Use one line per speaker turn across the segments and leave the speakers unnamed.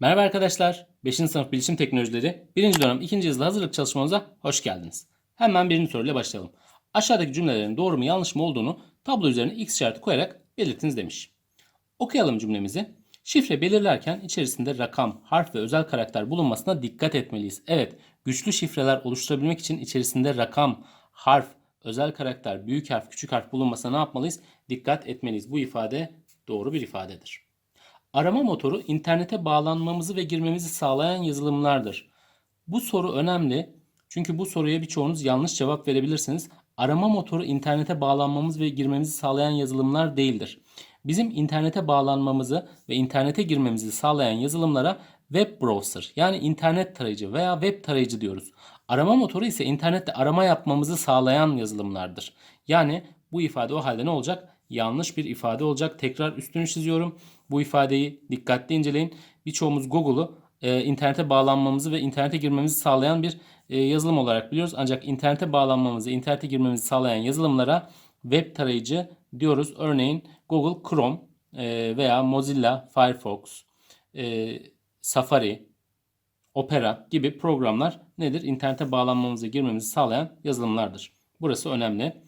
Merhaba arkadaşlar. 5. sınıf bilişim teknolojileri 1. dönem 2. yazılı hazırlık çalışmamıza hoş geldiniz. Hemen birinci soruyla başlayalım. Aşağıdaki cümlelerin doğru mu yanlış mı olduğunu tablo üzerine x işareti koyarak belirtiniz demiş. Okuyalım cümlemizi. Şifre belirlerken içerisinde rakam, harf ve özel karakter bulunmasına dikkat etmeliyiz. Evet, güçlü şifreler oluşturabilmek için içerisinde rakam, harf, özel karakter, büyük harf, küçük harf bulunmasına ne yapmalıyız? Dikkat etmeliyiz. Bu ifade doğru bir ifadedir. Arama motoru internete bağlanmamızı ve girmemizi sağlayan yazılımlardır. Bu soru önemli. Çünkü bu soruya birçoğunuz yanlış cevap verebilirsiniz. Arama motoru internete bağlanmamız ve girmemizi sağlayan yazılımlar değildir. Bizim internete bağlanmamızı ve internete girmemizi sağlayan yazılımlara web browser yani internet tarayıcı veya web tarayıcı diyoruz. Arama motoru ise internette arama yapmamızı sağlayan yazılımlardır. Yani bu ifade o halde ne olacak? Yanlış bir ifade olacak. Tekrar üstünü çiziyorum. Bu ifadeyi dikkatli inceleyin. Birçoğumuz Google'u e, internete bağlanmamızı ve internete girmemizi sağlayan bir e, yazılım olarak biliyoruz. Ancak internete bağlanmamızı, internete girmemizi sağlayan yazılımlara web tarayıcı diyoruz. Örneğin Google Chrome e, veya Mozilla Firefox, e, Safari, Opera gibi programlar nedir? İnternete bağlanmamızı, girmemizi sağlayan yazılımlardır. Burası önemli.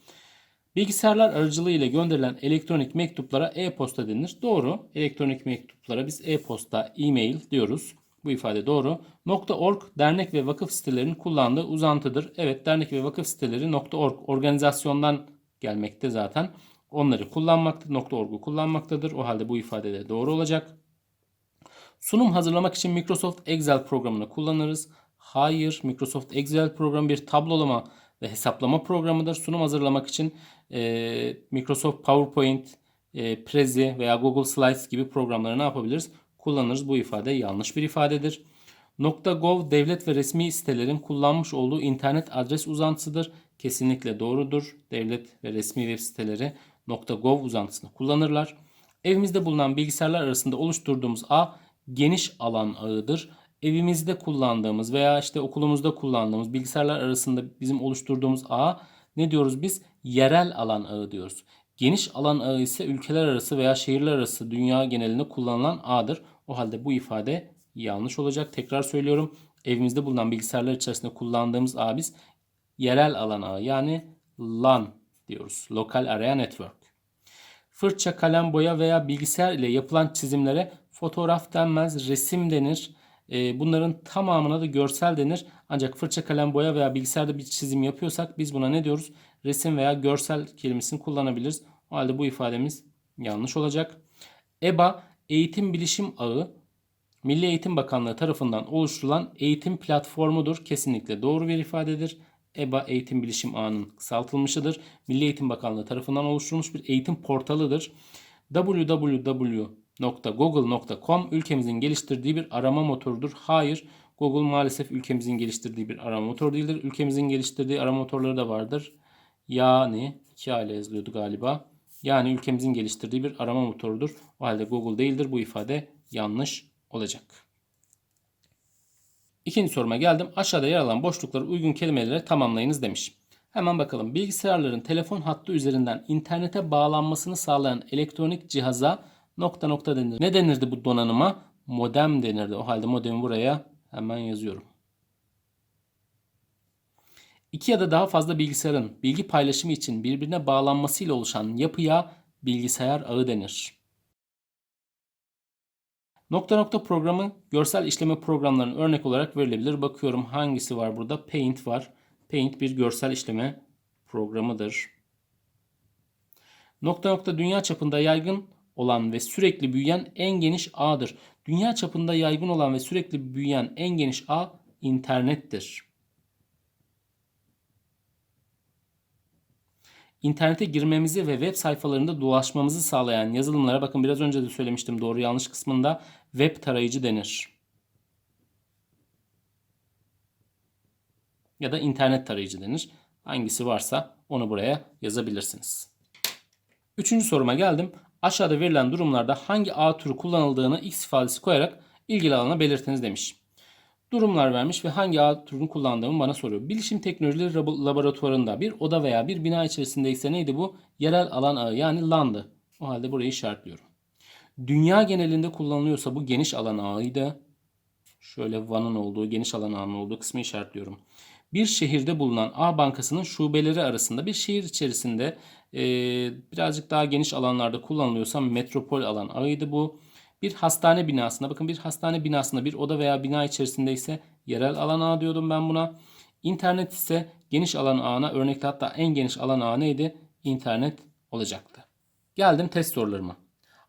Bilgisayarlar aracılığıyla gönderilen elektronik mektuplara e-posta denir. Doğru. Elektronik mektuplara biz e-posta, e-mail diyoruz. Bu ifade doğru. .org dernek ve vakıf sitelerinin kullandığı uzantıdır. Evet dernek ve vakıf siteleri .org organizasyondan gelmekte zaten. Onları kullanmakta, .org'u kullanmaktadır. O halde bu ifade de doğru olacak. Sunum hazırlamak için Microsoft Excel programını kullanırız. Hayır, Microsoft Excel programı bir tablolama ve hesaplama programıdır. Sunum hazırlamak için e, Microsoft PowerPoint, e, Prezi veya Google Slides gibi programları ne yapabiliriz? Kullanırız. Bu ifade yanlış bir ifadedir. .gov devlet ve resmi sitelerin kullanmış olduğu internet adres uzantısıdır. Kesinlikle doğrudur. Devlet ve resmi web siteleri .gov uzantısını kullanırlar. Evimizde bulunan bilgisayarlar arasında oluşturduğumuz ağ geniş alan ağıdır. Evimizde kullandığımız veya işte okulumuzda kullandığımız bilgisayarlar arasında bizim oluşturduğumuz ağ ne diyoruz biz? Yerel alan ağı diyoruz. Geniş alan ağı ise ülkeler arası veya şehirler arası dünya genelinde kullanılan ağdır. O halde bu ifade yanlış olacak. Tekrar söylüyorum. Evimizde bulunan bilgisayarlar içerisinde kullandığımız ağ biz yerel alan ağı yani LAN diyoruz. Local Area Network. Fırça, kalem, boya veya bilgisayar ile yapılan çizimlere fotoğraf denmez, resim denir. E, bunların tamamına da görsel denir. Ancak fırça, kalem, boya veya bilgisayarda bir çizim yapıyorsak biz buna ne diyoruz? Resim veya görsel kelimesini kullanabiliriz. O halde bu ifademiz yanlış olacak. EBA, Eğitim Bilişim Ağı, Milli Eğitim Bakanlığı tarafından oluşturulan eğitim platformudur. Kesinlikle doğru bir ifadedir. EBA Eğitim Bilişim Ağı'nın kısaltılmışıdır. Milli Eğitim Bakanlığı tarafından oluşturulmuş bir eğitim portalıdır. www.google.com ülkemizin geliştirdiği bir arama motorudur. Hayır, Google maalesef ülkemizin geliştirdiği bir arama motoru değildir. Ülkemizin geliştirdiği arama motorları da vardır. Yani iki aile yazılıyordu galiba. Yani ülkemizin geliştirdiği bir arama motorudur. O halde Google değildir. Bu ifade yanlış olacak. İkinci soruma geldim. Aşağıda yer alan boşlukları uygun kelimelere tamamlayınız demiş. Hemen bakalım. Bilgisayarların telefon hattı üzerinden internete bağlanmasını sağlayan elektronik cihaza nokta nokta denir. Ne denirdi bu donanıma? Modem denirdi. O halde modemi buraya hemen yazıyorum. İki ya da daha fazla bilgisayarın bilgi paylaşımı için birbirine bağlanmasıyla oluşan yapıya bilgisayar ağı denir. Nokta nokta programı görsel işleme programlarının örnek olarak verilebilir. Bakıyorum hangisi var burada? Paint var. Paint bir görsel işleme programıdır. Nokta nokta dünya çapında yaygın olan ve sürekli büyüyen en geniş ağdır. Dünya çapında yaygın olan ve sürekli büyüyen en geniş ağ internettir. İnternete girmemizi ve web sayfalarında dolaşmamızı sağlayan yazılımlara bakın biraz önce de söylemiştim doğru yanlış kısmında web tarayıcı denir. Ya da internet tarayıcı denir. Hangisi varsa onu buraya yazabilirsiniz. Üçüncü soruma geldim. Aşağıda verilen durumlarda hangi ağ türü kullanıldığını x ifadesi koyarak ilgili alana belirtiniz demiş. Durumlar vermiş ve hangi ağ türünü kullandığımı bana soruyor. Bilişim Teknolojileri Laboratuvarında bir oda veya bir bina içerisindeyse neydi bu? Yerel alan ağı yani LAN'dı. O halde burayı işaretliyorum. Dünya genelinde kullanılıyorsa bu geniş alan ağıydı. Şöyle Van'ın olduğu, geniş alan ağının olduğu kısmı işaretliyorum. Bir şehirde bulunan A bankasının şubeleri arasında bir şehir içerisinde e, birazcık daha geniş alanlarda kullanılıyorsa metropol alan ağıydı bu. Bir hastane binasında bakın bir hastane binasında bir oda veya bina içerisinde ise yerel alan ağı diyordum ben buna. İnternet ise geniş alan ağına örnekte hatta en geniş alan ağı neydi? İnternet olacaktı. Geldim test sorularıma.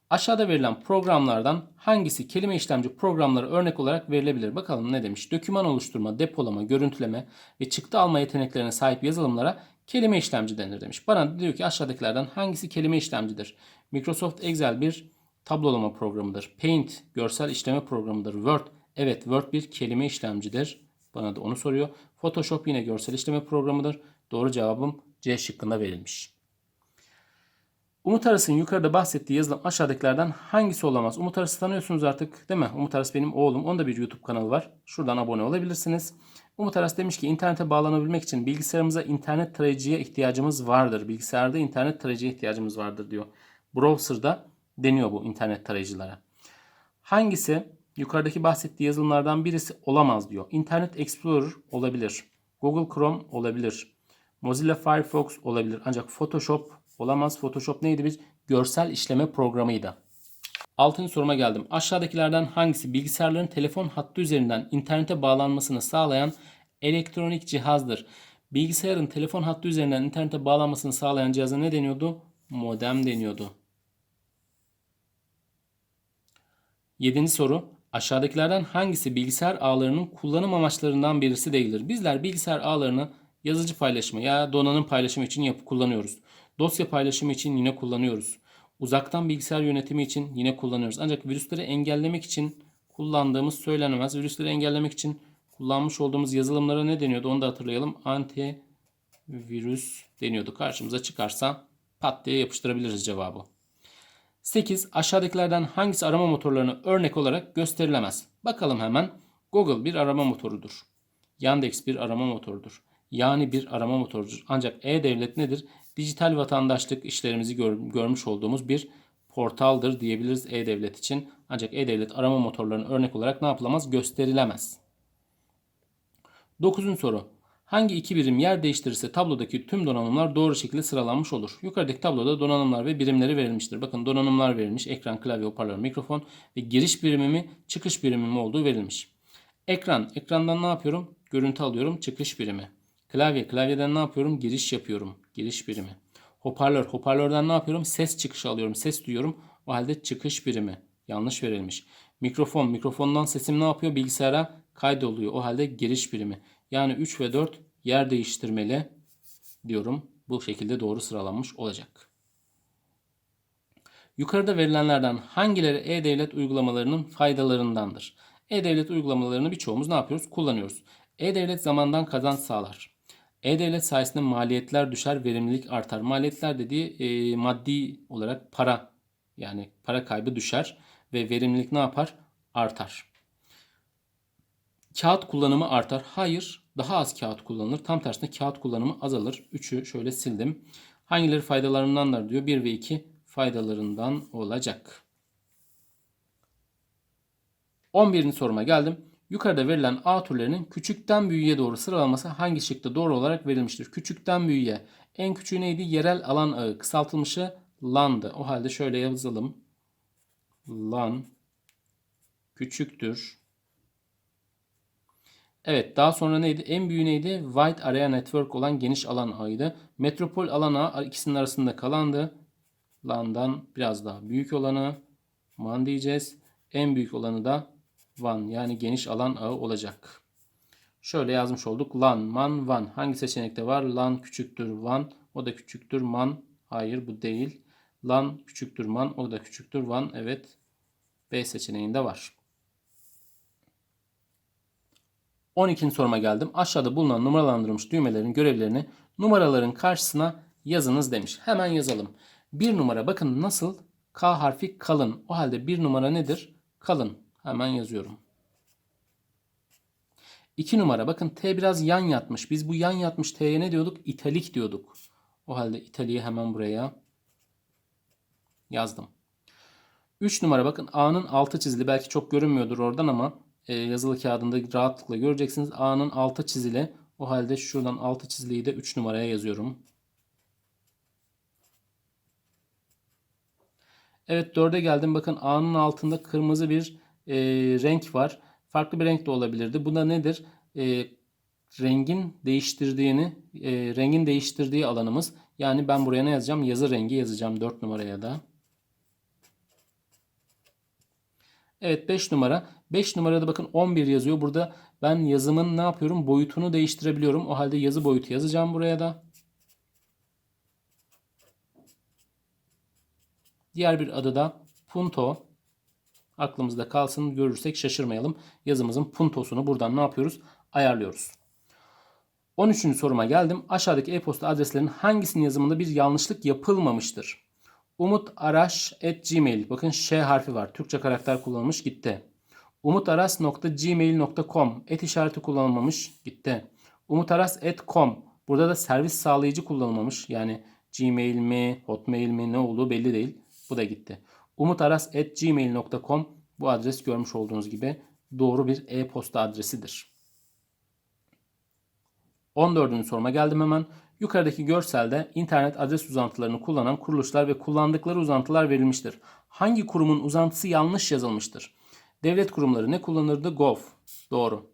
Aşağıda verilen programlardan hangisi kelime işlemci programları örnek olarak verilebilir? Bakalım ne demiş? Döküman oluşturma, depolama, görüntüleme ve çıktı alma yeteneklerine sahip yazılımlara kelime işlemci denir demiş. Bana diyor ki aşağıdakilerden hangisi kelime işlemcidir? Microsoft Excel bir tablolama programıdır. Paint görsel işleme programıdır. Word evet Word bir kelime işlemcidir. Bana da onu soruyor. Photoshop yine görsel işleme programıdır. Doğru cevabım C şıkkında verilmiş. Umut Aras'ın yukarıda bahsettiği yazılım aşağıdakilerden hangisi olamaz? Umut Aras'ı tanıyorsunuz artık değil mi? Umut Aras benim oğlum. Onun da bir YouTube kanalı var. Şuradan abone olabilirsiniz. Umut Aras demiş ki internete bağlanabilmek için bilgisayarımıza internet tarayıcıya ihtiyacımız vardır. Bilgisayarda internet tarayıcıya ihtiyacımız vardır diyor. Browser'da deniyor bu internet tarayıcılara. Hangisi yukarıdaki bahsettiği yazılımlardan birisi olamaz diyor. Internet Explorer olabilir. Google Chrome olabilir. Mozilla Firefox olabilir. Ancak Photoshop olamaz. Photoshop neydi bir görsel işleme programıydı. Altıncı soruma geldim. Aşağıdakilerden hangisi bilgisayarların telefon hattı üzerinden internete bağlanmasını sağlayan elektronik cihazdır? Bilgisayarın telefon hattı üzerinden internete bağlanmasını sağlayan cihaza ne deniyordu? Modem deniyordu. Yedinci soru. Aşağıdakilerden hangisi bilgisayar ağlarının kullanım amaçlarından birisi değildir? Bizler bilgisayar ağlarını yazıcı paylaşımı ya donanım paylaşımı için yapı kullanıyoruz. Dosya paylaşımı için yine kullanıyoruz. Uzaktan bilgisayar yönetimi için yine kullanıyoruz. Ancak virüsleri engellemek için kullandığımız söylenemez. Virüsleri engellemek için kullanmış olduğumuz yazılımlara ne deniyordu onu da hatırlayalım. Antivirüs deniyordu. Karşımıza çıkarsa pat diye yapıştırabiliriz cevabı. 8. Aşağıdakilerden hangisi arama motorlarını örnek olarak gösterilemez? Bakalım hemen. Google bir arama motorudur. Yandex bir arama motorudur. Yani bir arama motorudur. Ancak E-Devlet nedir? Dijital vatandaşlık işlerimizi gör, görmüş olduğumuz bir portaldır diyebiliriz E-Devlet için. Ancak E-Devlet arama motorlarının örnek olarak ne yapılamaz? Gösterilemez. 9. soru. Hangi iki birim yer değiştirirse tablodaki tüm donanımlar doğru şekilde sıralanmış olur? Yukarıdaki tabloda donanımlar ve birimleri verilmiştir. Bakın donanımlar verilmiş. Ekran, klavye, hoparlör, mikrofon ve giriş birimi mi, çıkış birimi mi olduğu verilmiş. Ekran, ekrandan ne yapıyorum? Görüntü alıyorum, çıkış birimi. Klavye, klavyeden ne yapıyorum? Giriş yapıyorum, giriş birimi. Hoparlör, hoparlörden ne yapıyorum? Ses çıkışı alıyorum, ses duyuyorum. O halde çıkış birimi. Yanlış verilmiş. Mikrofon, mikrofondan sesim ne yapıyor? Bilgisayara kaydoluyor. O halde giriş birimi. Yani 3 ve 4 yer değiştirmeli diyorum. Bu şekilde doğru sıralanmış olacak. Yukarıda verilenlerden hangileri E-Devlet uygulamalarının faydalarındandır? E-Devlet uygulamalarını birçoğumuz ne yapıyoruz? Kullanıyoruz. E-Devlet zamandan kazanç sağlar. E-Devlet sayesinde maliyetler düşer, verimlilik artar. Maliyetler dediği e, maddi olarak para yani para kaybı düşer ve verimlilik ne yapar? Artar. Kağıt kullanımı artar. Hayır, daha az kağıt kullanılır. Tam tersine kağıt kullanımı azalır. 3'ü şöyle sildim. Hangileri faydalarındandır diyor. 1 ve 2 faydalarından olacak. 11. soruma geldim. Yukarıda verilen A türlerinin küçükten büyüğe doğru sıralanması hangi şıkta doğru olarak verilmiştir? Küçükten büyüğe. En küçüğü neydi? Yerel alan ağı. Kısaltılmışı LAN'dı. O halde şöyle yazalım. LAN küçüktür. Evet daha sonra neydi? En büyüğü neydi? Wide Area Network olan geniş alan ağıydı. Metropol alan ağı ikisinin arasında kalandı. LAN'dan biraz daha büyük olanı MAN diyeceğiz. En büyük olanı da WAN yani geniş alan ağı olacak. Şöyle yazmış olduk. LAN, MAN, WAN. Hangi seçenekte var? LAN küçüktür WAN. O da küçüktür MAN. Hayır bu değil. LAN küçüktür MAN. O da küçüktür WAN. Evet. B seçeneğinde var. 12. soruma geldim. Aşağıda bulunan numaralandırılmış düğmelerin görevlerini numaraların karşısına yazınız demiş. Hemen yazalım. Bir numara bakın nasıl? K harfi kalın. O halde bir numara nedir? Kalın. Hemen yazıyorum. 2 numara bakın T biraz yan yatmış. Biz bu yan yatmış T'ye ne diyorduk? İtalik diyorduk. O halde italiği hemen buraya yazdım. 3 numara bakın A'nın altı çizili. Belki çok görünmüyordur oradan ama e, yazılı kağıdında rahatlıkla göreceksiniz. A'nın altı çizili. O halde şuradan altı çiziliyi de 3 numaraya yazıyorum. Evet 4'e geldim. Bakın A'nın altında kırmızı bir e, renk var. Farklı bir renk de olabilirdi. Bu da nedir? E, rengin değiştirdiğini, e, rengin değiştirdiği alanımız. Yani ben buraya ne yazacağım? Yazı rengi yazacağım 4 numaraya da. Evet 5 numara. 5 numarada bakın 11 yazıyor. Burada ben yazımın ne yapıyorum? Boyutunu değiştirebiliyorum. O halde yazı boyutu yazacağım buraya da. Diğer bir adı da punto. Aklımızda kalsın görürsek şaşırmayalım. Yazımızın puntosunu buradan ne yapıyoruz? Ayarlıyoruz. 13. soruma geldim. Aşağıdaki e-posta adreslerinin hangisinin yazımında bir yanlışlık yapılmamıştır? Umut Araş at gmail. Bakın Ş harfi var. Türkçe karakter kullanılmış gitti. umutaras.gmail.com et işareti kullanılmamış gitti. umutaras.com burada da servis sağlayıcı kullanılmamış. Yani Gmail mi, Hotmail mi ne olduğu belli değil. Bu da gitti. umutaras.gmail.com bu adres görmüş olduğunuz gibi doğru bir e-posta adresidir. 14. soruma geldim hemen. Yukarıdaki görselde internet adres uzantılarını kullanan kuruluşlar ve kullandıkları uzantılar verilmiştir. Hangi kurumun uzantısı yanlış yazılmıştır? Devlet kurumları ne kullanırdı? Gov. Doğru.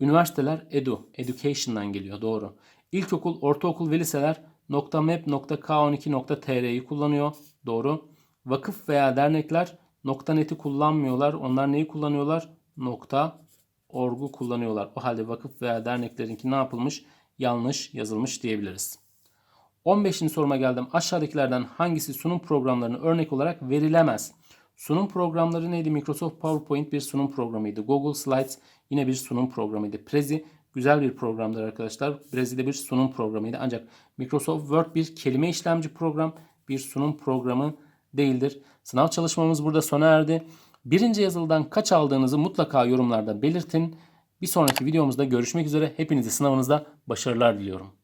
Üniversiteler edu, education'dan geliyor. Doğru. İlkokul, ortaokul ve liseler .map.k12.tr'yi kullanıyor. Doğru. Vakıf veya dernekler .net'i kullanmıyorlar. Onlar neyi kullanıyorlar? .org'u kullanıyorlar. O halde vakıf veya derneklerinki ne yapılmış? Yanlış yazılmış diyebiliriz. 15. soruma geldim. Aşağıdakilerden hangisi sunum programlarını örnek olarak verilemez? Sunum programları neydi? Microsoft PowerPoint bir sunum programıydı. Google Slides yine bir sunum programıydı. Prezi güzel bir programdır arkadaşlar. Prezi de bir sunum programıydı. Ancak Microsoft Word bir kelime işlemci program, bir sunum programı değildir. Sınav çalışmamız burada sona erdi. Birinci yazılıdan kaç aldığınızı mutlaka yorumlarda belirtin. Bir sonraki videomuzda görüşmek üzere. Hepinize sınavınızda başarılar diliyorum.